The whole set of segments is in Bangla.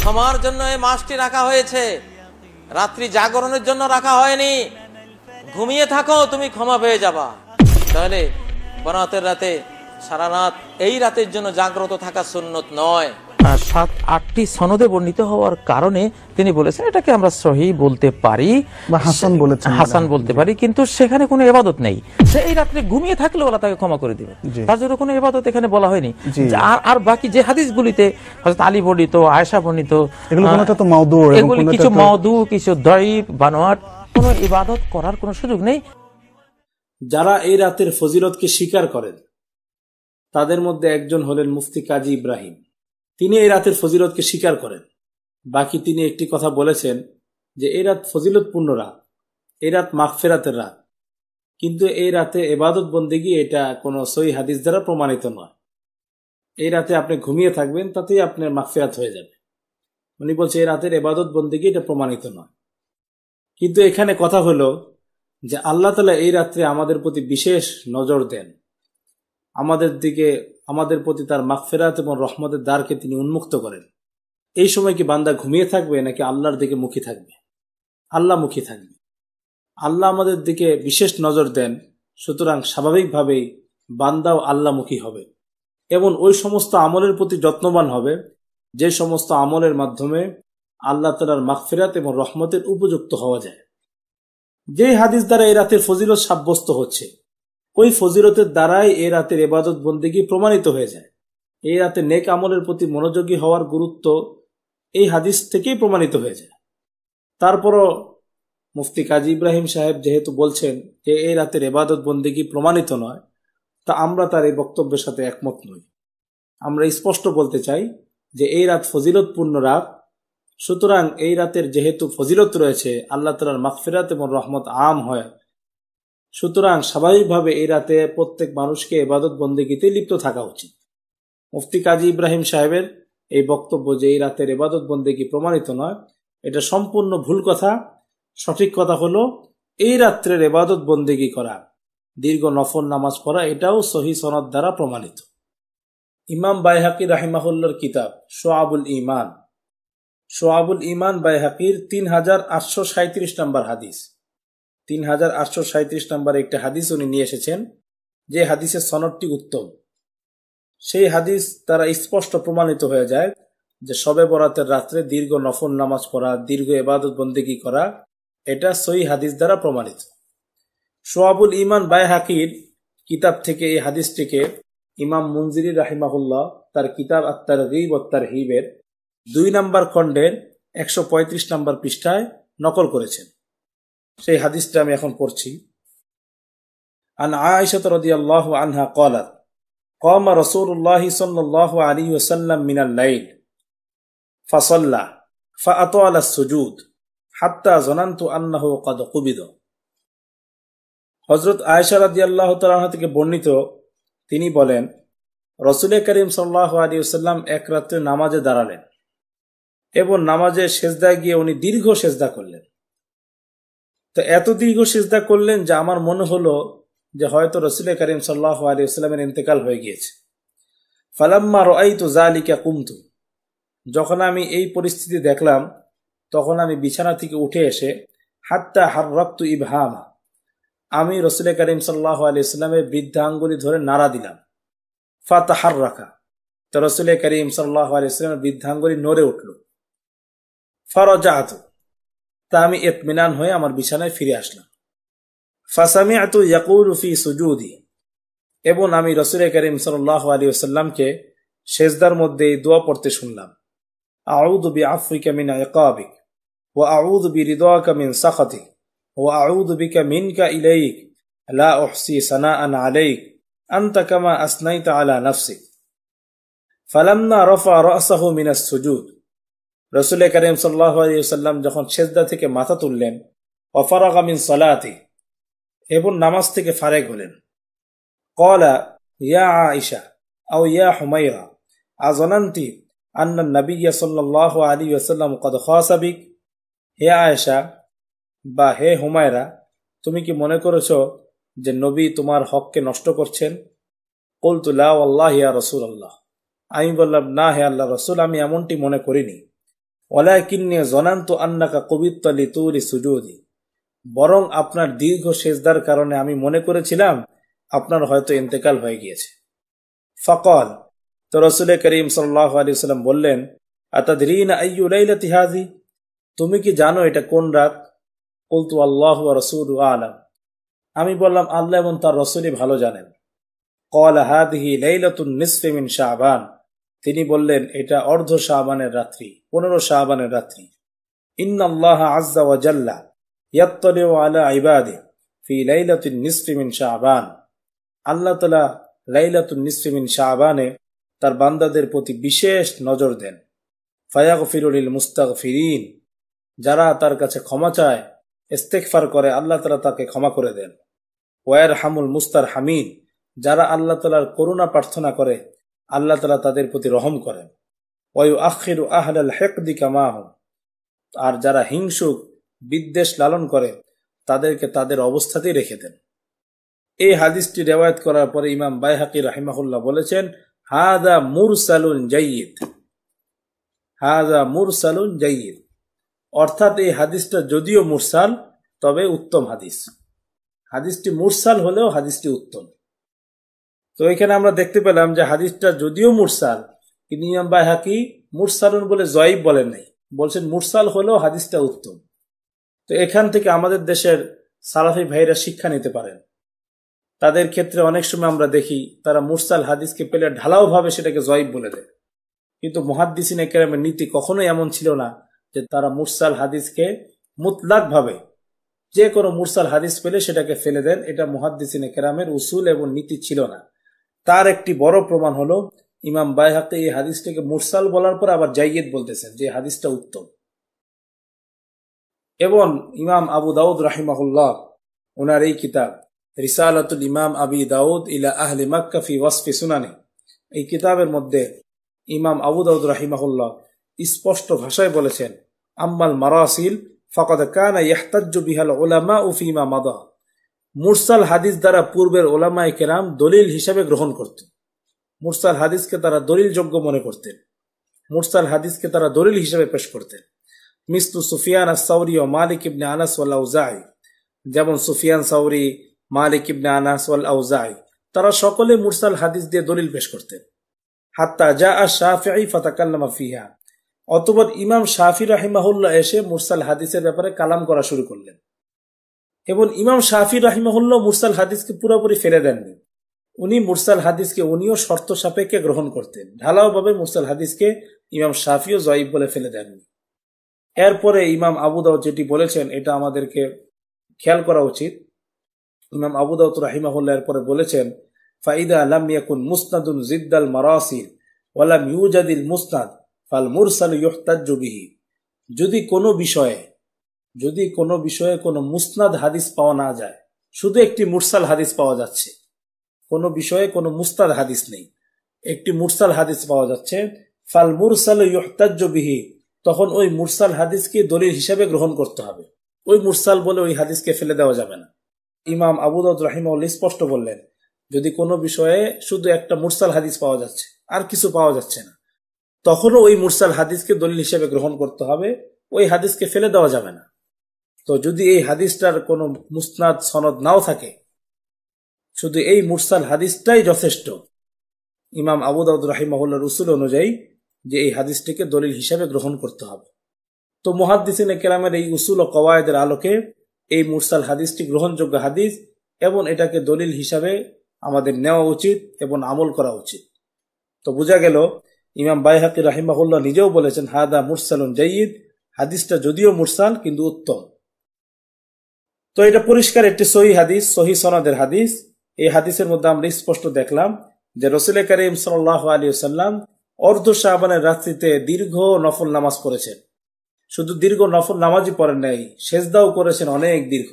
ক্ষমার জন্য এই মাসটি রাখা হয়েছে। রাত্রি জাগরণের জন্য রাখা হয়নি। ঘুমিয়ে থাকো, তুমি ক্ষমা পেয়ে যাবা। তাহলে বরাতের রাতে সারা রাত এই রাতের জন্য জাগ্রত থাকা সুন্নত নয়। সাত আটটি সনদে বর্ণিত হওয়ার কারণে তিনি বলেছেন এটাকে আমরা সহি বলতে পারি। হাসান বলেছেন হাসান বলতে পারি কিন্তু সেখানে কোনো এবাদত নেই। সে এই রাত্রে ঘুমিয়ে থাকলে ওরা তাকে ক্ষমা করে দিবে। তার জন্য কোনো এবাদত এখানে বলা হয়নি। আর আর বাকি যে হাদিসগুলিতে হযরত আলী বর্ণিত আয়েশা বর্ণিত এগুলো তো কিছু মওদু কিছু দয়ীফ বানোয়াট কোনো ইবাদত করার কোনো সুযোগ নেই। যারা এই রাতের ফজিলতকে স্বীকার করেন তাদের মধ্যে একজন হলেন মুফতি কাজী ইব্রাহিম। তিনি এই রাতের ফজিলতকে স্বীকার করেন। বাকি তিনি একটি কথা বলেছেন যে, এই রাত ফজিলতপূর্ণ রাত, এই রাত মাগফেরাতের রাত। কিন্তু এই রাতে এবাদত বন্দেগি এটা কোনো সই হাদিস দ্বারা প্রমাণিত নয়। এই রাতে আপনি ঘুমিয়ে থাকবেন, তাতেই আপনার মাগফেরাত হয়ে যাবে। উনি বলছে এই রাতের এবাদত বন্দেগি এটা প্রমাণিত নয়। কিন্তু এখানে কথা হলো যে, আল্লাহ তালা এই রাত্রে আমাদের প্রতি বিশেষ নজর দেন। আমাদের দিকে আমাদের প্রতি তার মাগফেরাত এবং রহমতের দ্বারকে তিনি উন্মুক্ত করেন। এই সময় কি বান্দা ঘুমিয়ে থাকবে নাকি আল্লাহর দিকে মুখী থাকবে? আল্লাহ মুখী থাকবে। আল্লাহ আমাদের দিকে বিশেষ নজর দেন, সুতরাং স্বাভাবিকভাবেই বান্দাও আল্লাহমুখী হবে। এবং ওই সমস্ত আমলের প্রতি যত্নবান হবে, যে সমস্ত আমলের মাধ্যমে আল্লাহ তালার মাগফেরাত এবং রহমতের উপযুক্ত হওয়া যায়। যে হাদিস দ্বারা এই রাতের ফজিলত সাব্যস্ত হচ্ছে ওই ফজিলতের দ্বারাই এই রাতের এবাদত বন্দিগি প্রমাণিত হয়ে যায়। এই রাতে নেক আমলের প্রতি মনোযোগী হওয়ার গুরুত্ব এই হাদিস থেকেই প্রমাণিত হয়ে যায়। তারপরও মুফতি কাজী ইব্রাহিম সাহেব যেহেতু বলছেন যে এই রাতের এবাদত বন্দিগি প্রমাণিত নয়, তা আমরা তার এই বক্তব্যের সাথে একমত নই। আমরা স্পষ্ট বলতে চাই যে এই রাত ফজিলতপূর্ণ রাত, সুতরাং এই রাতের যেহেতু ফজিলত রয়েছে, আল্লাহ তালার মাগফিরাত এবং রহমত আম হয়। সুতরাং স্বাভাবিকভাবে এই রাতে প্রত্যেক মানুষকে এবাদত বন্দেগীতে লিপ্ত থাকা উচিত। মুফতি কাজী ইব্রাহিম সাহেবের এই বক্তব্য যে এই রাতের এবাদত বন্দেগী প্রমাণিত নয়, এটা সম্পূর্ণ ভুল কথা। সঠিক কথা হলো, এই রাত্রের এবাদত বন্দেগী করা, দীর্ঘ নফল নামাজ পড়া, এটাও সহি সনদ দ্বারা প্রমাণিত। ইমাম বাইহাকি রাহিমাহুল্লার কিতাব, সোয়াবুল ইমান সোয়াবুল ইমান বাইহাকির তিন হাজার আটশো সাঁত্রিশ নম্বর হাদিস। তিন হাজার আটশো সাঁত্রিশ নম্বর একটি হাদিস উনি নিয়ে এসেছেন, যে হাদিসের সনদটি উত্তম। সেই হাদিস দ্বারা স্পষ্ট প্রমাণিত হয়ে যায় যে সবে বরাতের রাত্রে দীর্ঘ নফল নামাজ পড়া, দীর্ঘ এবাদত বন্দেগি করা, এটা সই হাদিস দ্বারা প্রমাণিত। সোয়াবুল ইমান বাইহাকির কিতাব থেকে এই হাদিসটিকে ইমাম মুনজিরি রাহিমাহুল্লাহ তার কিতাব আত্মার গিব তার হিবের দুই নম্বর খণ্ডের একশো পঁয়ত্রিশ নম্বর পৃষ্ঠায় নকল করেছেন। সেই হাদিসটা আমি এখন পড়ছি আন আয়েশা রাদিয়াল্লাহু আনহা قالت قام رسول الله صلى الله عليه وسلم من الليل فصلى فأطال السجود حتى ظننت أنه قد قبض হজরত আয়েশা রাদিয়াল্লাহু তাআলা থেকে বর্ণিত তিনি বলেন রসুলের করিম সাল্লাহ আলী সাল্লাম এক রাত্রে নামাজে দাঁড়ালেন এবং নামাজে সেজদায় গিয়ে উনি দীর্ঘ সেজদা করলেন তো এত দীর্ঘ সেজদা করলেন যে আমার মনে হলো যে হয়তো রসুল করিম সাল্লাহ আলী সাল্লামের ইন্তেকাল হয়ে গিয়েছে। ফালাম্মা রআই তো জালিকা কুমতু। যখন আমি এই পরিস্থিতি দেখলাম, তখন আমি বিছানা থেকে উঠে এসে, হাত্তা হার রক্ত ইবহামা, আমি রসুল করিম সাল্লাহ আলী ইসলামের বৃদ্ধাঙ্গুলি ধরে নাড়া দিলাম। ফাতাহার রাখা তো রসুল করিম সাল্লাহ আলী ইসলামের বৃদ্ধাঙ্গুলি নড়ে উঠল। ফরজাত তা আমি এতমিনান হয়ে আমার বিছানায় ফিরে আসলাম। ফাসামি আতু ইয়াকুল ফি সুজুদি। এবং আমি রসুরে করিম সাল্লাহ আলী সাল্লামকে সেজদার মধ্যে এই দোয়া পড়তে শুনলাম। আউদবি আফ্রিকা মিন একাবিক ও আউদবি হৃদয়কা কামিন সাখাতি ও আউদবিকা কা ইলাইক। লা ওহসি সানা আন আলাইক। আন্তা কামা আসনাইতা আলা নাফসিক। ফালামনা রফা রসাহু মিনাস সুজুদ। রসুল করিম সাল্লাম যখন সেজদা থেকে মাথা তুললেন, অফারাগা মিন সলাতে, এবং নামাজ থেকে ফারেক হলেন। কলা ইয়া আইসা আও ইয়া হুমাইরা আজনান্তি আন্না নবিয়া সাল্লাহ আলী ওসাল্লাম কদ খাসাবিক হে আয়েশা, বা হে হুমায়রা, তুমি কি মনে করেছ যে নবী তোমার হককে নষ্ট করছেন? কলতুল্লাহ আল্লাহ ইয়া রসুল আল্লাহ আমি বললাম, না হে আল্লাহ রসুল, আমি এমনটি মনে করিনি। ওলায় কিন্নে জনান্ত আন্নাকা কবিত্তলি তুলি সুজুদি। বরং আপনার দীর্ঘ সেজদার কারণে আমি মনে করেছিলাম, আপনার হয়তো ইন্তেকাল হয়ে গিয়েছে। ফকল, তো রসুল করিম সাল্লাহ আলী সাল্লাম বললেন, আতাদরিন আইয়ুলাইলা তিহাজি তুমি কি জানো এটা কোন রাত? বলতু আল্লাহ রসুল আলম। আমি বললাম, আল্লাহ এবং তার রসুলই ভালো জানেন। কল হাদহি লাইলাতুন নিসফে মিন শাহবান তিনি বললেন, এটা অর্ধ শাহবানের রাত্রি, পনেরো শাহবানের রাত্রি। ইন্নাল্লাহ আজ্জা ওয়া জাল্লা ইয়াত্তলিউ আলা ইবাদে ফি লাইলাতুন নিসফি মিন শাহবান আল্লাহ তাআলা লাইলাতুন নিসফি মিন শাহবানে তার বান্দাদের প্রতি বিশেষ নজর দেন। ফায়াগফিরুল মুস্তাগফিরিন, যারা তার কাছে ক্ষমা চায় ইস্তেকফার করে, আল্লাহ তালা তাকে ক্ষমা করে দেন। ওয়ার হামুল মুস্তার হামিদ যারা আল্লাহ তালার করুণা প্রার্থনা করে আল্লাহ তালা তাদের প্রতি রহম করেন। ওয়ু আখির আহলাল হেকদি কামাহ আর যারা হিংসুক, বিদ্বেষ লালন করে, তাদেরকে তাদের অবস্থাতেই রেখে দেন। এই হাদিসটি রেওয়ায়ত করার পরে ইমাম বাইহাকি রাহিমাহুল্লাহ বলেছেন হাদা মুরসালুন জাইয়িদ হাদা মুরসালুন জাইয়িদ অর্থাৎ এই হাদিসটা যদিও মুরসাল, তবে উত্তম হাদিস। হাদিসটি মুরসাল হলেও হাদিসটি উত্তম। তো এখানে আমরা দেখতে পেলাম যে হাদিসটা যদিও মুরসাল, কিন্তু ইমাম বাইহাকি মুরসালুন বলে জয়ীব বলেন নাই। বলছেন মুরসাল হলেও হাদিসটা উত্তম। তো এখান থেকে আমাদের দেশের সালাফি ভাইরা শিক্ষা নিতে পারেন। তাদের ক্ষেত্রে অনেক সময় আমরা দেখি তারা মুরসাল হাদিসকে পেলে ঢালাও ভাবে সেটাকে জয়ীব বলে দেয়। কিন্তু মহাদ্দিসিন একরামের নীতি কখনোই এমন ছিল না যে তারা মুরসাল হাদিসকে মুতলাক ভাবে। যে কোনো মুরসাল হাদিস পেলে সেটাকে ফেলে দেন, এটা মুহাদ্দিসিন কেরামের উসুল এবং নীতি ছিল না। তার একটি বড় প্রমাণ হলো, ইমাম বাইহাতে এই হাদিসটাকে মুরসাল বলার পর আবার জাইয়েদ বলতেছেন যে হাদিসটা উত্তম। এবং ইমাম আবু দাউদ রাহিমাহুল্লাহ ওনার এই কিতাব, রিসালাতুল ইমাম আবি দাউদ ইলা আহলে মাক্কা ফি ওয়াসফি সুনানি, এই কিতাবের মধ্যে ইমাম আবু দাউদ রাহিমাহুল্লাহ স্পষ্ট ভাষায় বলেছেন, আম্মাল মারাসিল ফকদ কানা ইয়াহতাজ্জু বিহাল ওলামা ও ফিমা মাদা মুরসাল হাদিস দ্বারা পূর্বের ওলামায়ে কেরাম দলিল হিসাবে গ্রহণ করতেন। মুরসাল হাদিসকে তারা দলিল যোগ্য মনে করতেন। মুরসাল হাদিসকে তারা দলিল হিসাবে পেশ করতেন। মিস্তু সুফিয়ান সাউরি ও মালিক ইবনে আনাস আউজাই, যেমন সুফিয়ান সাউরি, মালিক ইবনে আনাস আউজাই, তারা সকলে মুরসাল হাদিস দিয়ে দলিল পেশ করতেন। হাত্তা যা আর শাহি ফাতাকাল্লামা ফিহা, অতপর ইমাম শাফি রাহিমাহুল্লাহ এসে মুরসাল হাদিসের ব্যাপারে কালাম করা শুরু করলেন। এবং ইমাম শাফি রাহিমাহুল্লাহ মুরসাল হাদিসকে পুরোপুরি ফেলে দেননি। উনি মুরসাল হাদিসকে, উনিও শর্ত সাপেক্ষে গ্রহণ করতেন। ঢালাওভাবে মুরসাল হাদিসকে ইমাম শাফিও জয়ীব বলে ফেলে দেননি। এরপরে ইমাম আবু দাউদ যেটি বলেছেন, এটা আমাদেরকে খেয়াল করা উচিত। ইমাম আবু দাউদ রাহিমাহুল্লাহ এরপরে বলেছেন, ফাইদা আলাম ইয়াকুন মুসনাদুন জিদ্দাল মারাসিল ওয়ালাম ইউজাদিল মুসনাদ, ফাল মুরসাল ইহতাজ্জু বিহি। যদি কোনো বিষয়ে যদি কোনো বিষয়ে কোনো মুসনাদ হাদিস পাওয়া না যায়, শুধু একটি মুরসাল হাদিস পাওয়া যাচ্ছে। কোনো বিষয়ে কোনো মুস্তাদ হাদিস নেই। একটি মুরসাল হাদিস পাওয়া যাচ্ছে, ফাল মুরসাল ইহতাজ্জ বিহি, তখন ওই মুরসাল হাদিসকে দলিল হিসাবে গ্রহণ করতে হবে। ওই মুরসাল বলে ওই হাদিসকে ফেলে দেওয়া যাবে না। ইমাম আবুদ রাহিম স্পষ্ট বললেন, যদি কোনো বিষয়ে শুধু একটা মুরসাল হাদিস পাওয়া যাচ্ছে, আর কিছু পাওয়া যাচ্ছে না, তখনও ওই মুরসাল হাদিসকে দলিল হিসেবে গ্রহণ করতে হবে, ওই হাদিসকে ফেলে দেওয়া যাবে না। তো যদি এই হাদিসটার কোনো মুসনাদ, সনদ নাও থাকে, শুধু এই মুরসাল হাদিসটাই যথেষ্ট। ইমাম আবু দাউদ রাহিমাহুল্লার উসুল অনুযায়ী যে এই হাদিসটিকে দলিল হিসাবে গ্রহণ করতে হবে। তো মহাদ্দিসিনে কেরামের এই উসুল ও কওয়ায়দের আলোকে এই মুরসাল হাদিসটি গ্রহণযোগ্য হাদিস এবং এটাকে দলিল হিসাবে আমাদের নেওয়া উচিত এবং আমল করা উচিত। তো বোঝা গেল, ইমাম বাইহাকি রাহিমাহুল্লাহ নিজেও বলেছেন, হাদা মুরসালুন জাইদ হাদিসটা যদিও মুরসাল, কিন্তু উত্তম। তো এটা পরিষ্কার একটি সহি হাদিস, সহি সনাদের হাদিস। এই হাদিসের মধ্যে আমরা স্পষ্ট দেখলাম যে রসুল করিম সাল আলী সাল্লাম অর্ধ শাহবানের রাত্রিতে দীর্ঘ নফল নামাজ পড়েছেন। শুধু দীর্ঘ নফল নামাজই পড়েন নাই, সেজদাও করেছেন অনেক দীর্ঘ।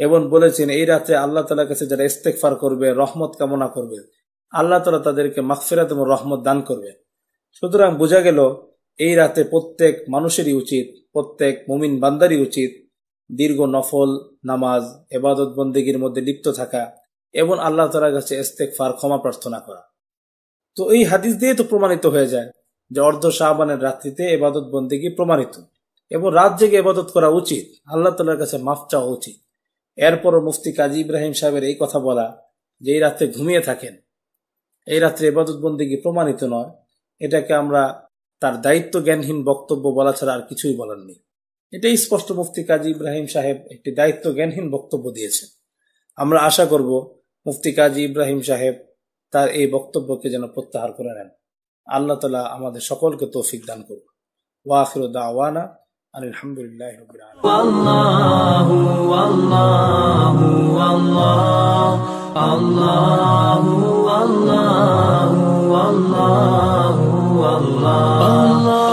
এবং বলেছেন, এই রাতে আল্লাহ তালার কাছে যারা ইস্তেকফার করবে, রহমত কামনা করবে, আল্লাহ তালা তাদেরকে মাগফিরাত এবং রহমত দান করবে। সুতরাং বোঝা গেল, এই রাতে প্রত্যেক মানুষেরই উচিত, প্রত্যেক মুমিন বান্দারই উচিত দীর্ঘ নফল, নামাজ, এবাদত বন্দেগীর মধ্যে লিপ্ত থাকা এবং আল্লাহ তালার কাছে ইস্তেকফার ক্ষমা প্রার্থনা করা। তো এই হাদিস দিয়ে তো প্রমাণিত হয়ে যায় যে অর্ধ শাহবানের রাত্রিতে এবাদত বন্দেগী প্রমাণিত এবং রাত জেগে এবাদত করা উচিত। আল্লাহ তালার কাছে মাফ চাওয়া উচিত। এরপরও মুফতি কাজী ইব্রাহিম সাহেবের এই কথা বলা যে এই রাত্রে ঘুমিয়ে থাকেন। এই রাত্রে এবাদত বন্দেগী প্রমাণিত নয়। এটাকে আমরা তার দায়িত্ব জ্ঞানহীন বক্তব্য বলা ছাড়া আর কিছুই বলার নেই। এটাই স্পষ্ট মুফতি কাজী ইব্রাহিম সাহেব একটি দায়িত্ব জ্ঞানহীন বক্তব্য দিয়েছেন। আমরা আশা করব মুফতি কাজী ইব্রাহিম সাহেব তার এই বক্তব্যকে যেন প্রত্যাহার করে নেন। আল্লাহ তালা আমাদের সকলকে তৌফিক দান করুন ওয়াফির দাওয়ানা আলহামদুলিল্লাহ আল্লাহ আল্লাহ আল্লাহ।